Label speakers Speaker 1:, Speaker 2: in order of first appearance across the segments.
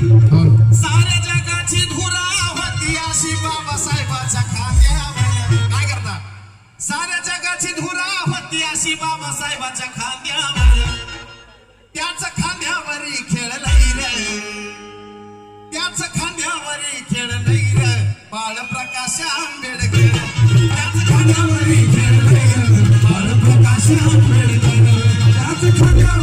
Speaker 1: साऱ्या जगाची धुरा होती अशी बाबासाहेबाच्या खांद्यावर काय करता? साऱ्या जगाची धुरा होती अशी बाबासाहेबाच्या खांद्यावर त्याच खांद्यावर खेळ नाही रे. त्याच खांद्यावर खेळ नाही रे. बाळप्रकाश आंबेडकर. त्याच खांद्यावरी खेळ नाही बाळप्रकाश आंबेडकर. त्याच खांद्यावर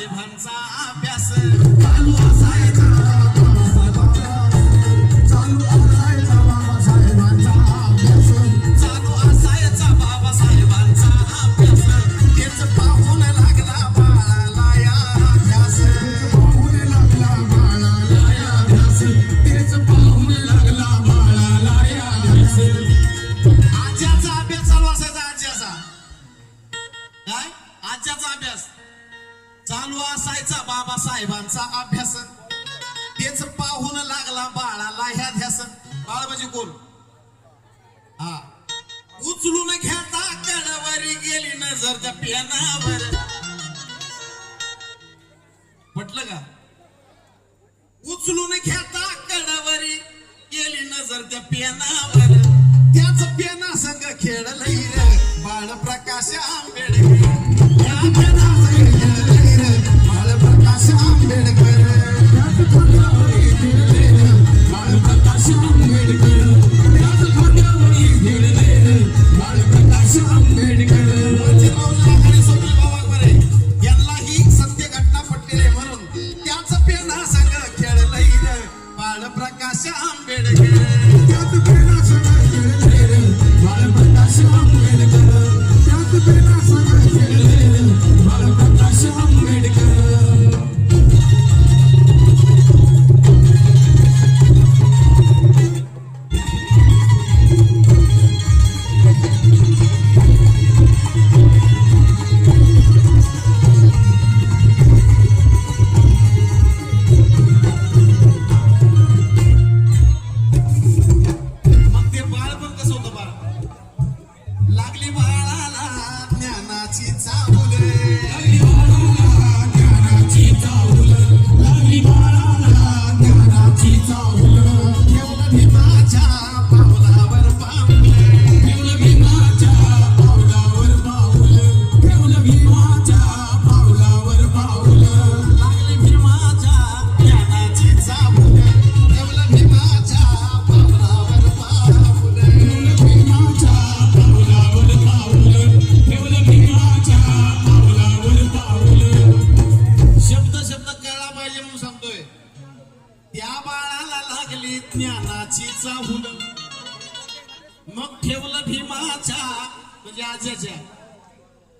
Speaker 1: बाबासाहेबांचा अभ्यास. चालू असायचा. चालू असायचा अभ्यास. चालू असायचा बाबासाहेबांचा अभ्यास. तेच पाहून लागला बाळाला अभ्यास पाहून लागला बाळाला ह्या ध्यास. बाळ म्हणजे कोण? हा. उचलून घेता कडवरी गेली नजर त्या पेनावर. म्हटलं का? उचलून घेता कडवरी गेली नजर त्या पेनावर. त्याच पेना संग खेळलं बाळ प्रकाश ज्ञानाची चाहूल मग ठेवलं भीमाच्या म्हणजे आजच्या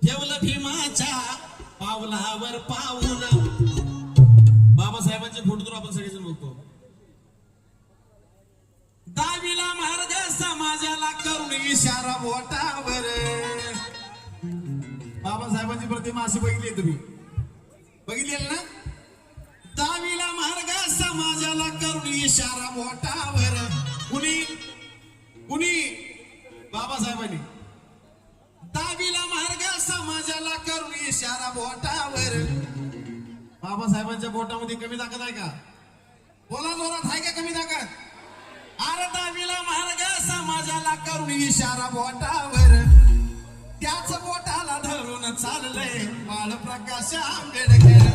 Speaker 1: ठेवलं भीमाच्या पावलावर पाऊल. बाबासाहेबांचे फोटो तर आपण सगळेजण बघतो. दहावीला मार्ग समाजाला करून इशारा बोटावर. बाबासाहेबांची प्रतिमा अशी बघितली तुम्ही. बघितली ना? मार्ग समाजाला करून इशारा बोटावर. कुणी? कुणी? बाबासाहेबांनी. दाबीला मार्ग समाजाला करून इशारा बोटावर. बाबासाहेबांच्या बोटामध्ये कमी ताकद आहे का? बोला जोरात आहे का कमी ताकद? अरे दाबीला मार्ग समाजाला करून इशारा बोटावर. त्याच बोटाला धरून चाललंय बाळप्रकाश आंबेडकर.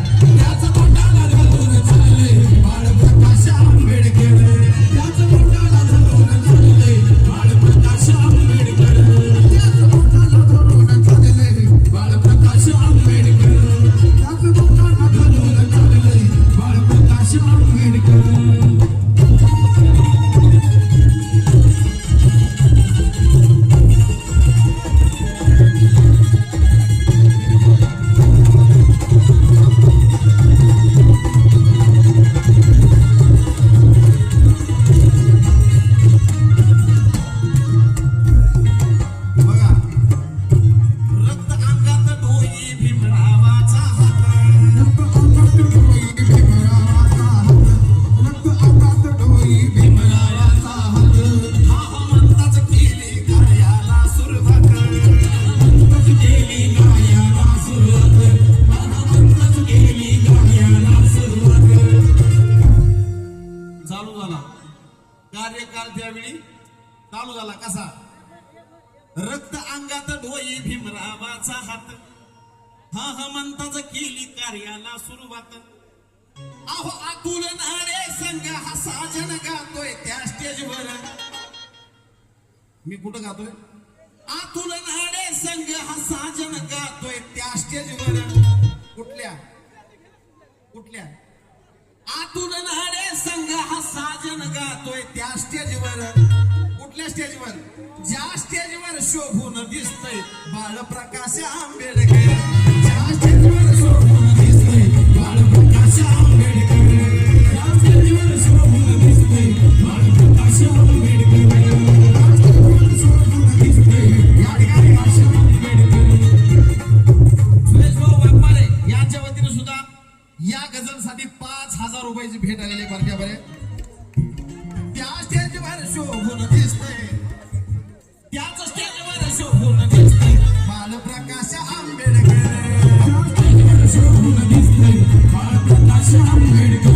Speaker 1: चालू झाला कसा? रक्त अंगात डोई भीमरावाचा हात. हा हमंताच केली कार्याला सुरुवात. अहो अतुल नाडे संघ हा साजन गातोय त्या स्टेजवर. मी कुठं गातोय? अतुल नाडे संघ हा साजन गातोय त्या स्टेजवर. कुठल्या? कुठल्या? आतून हा साजन गातोय त्या स्टेजवर. कुठल्या स्टेजवर? ज्या स्टेजवर शोभून दिसतय बाळप्रकाश आंबेडकर. या गझलसाठी पाच हजार रुपयाची भेट आलेली आहे बरक्या बरे त्या स्टेजवर शोभून दिसतंय. त्याच स्टेजवर शोभून दिसतंय. बालप्रकाश आंबेडकर. स्टेजवर शोभून दिसतंय. बालप्रकाश आंबेडकर.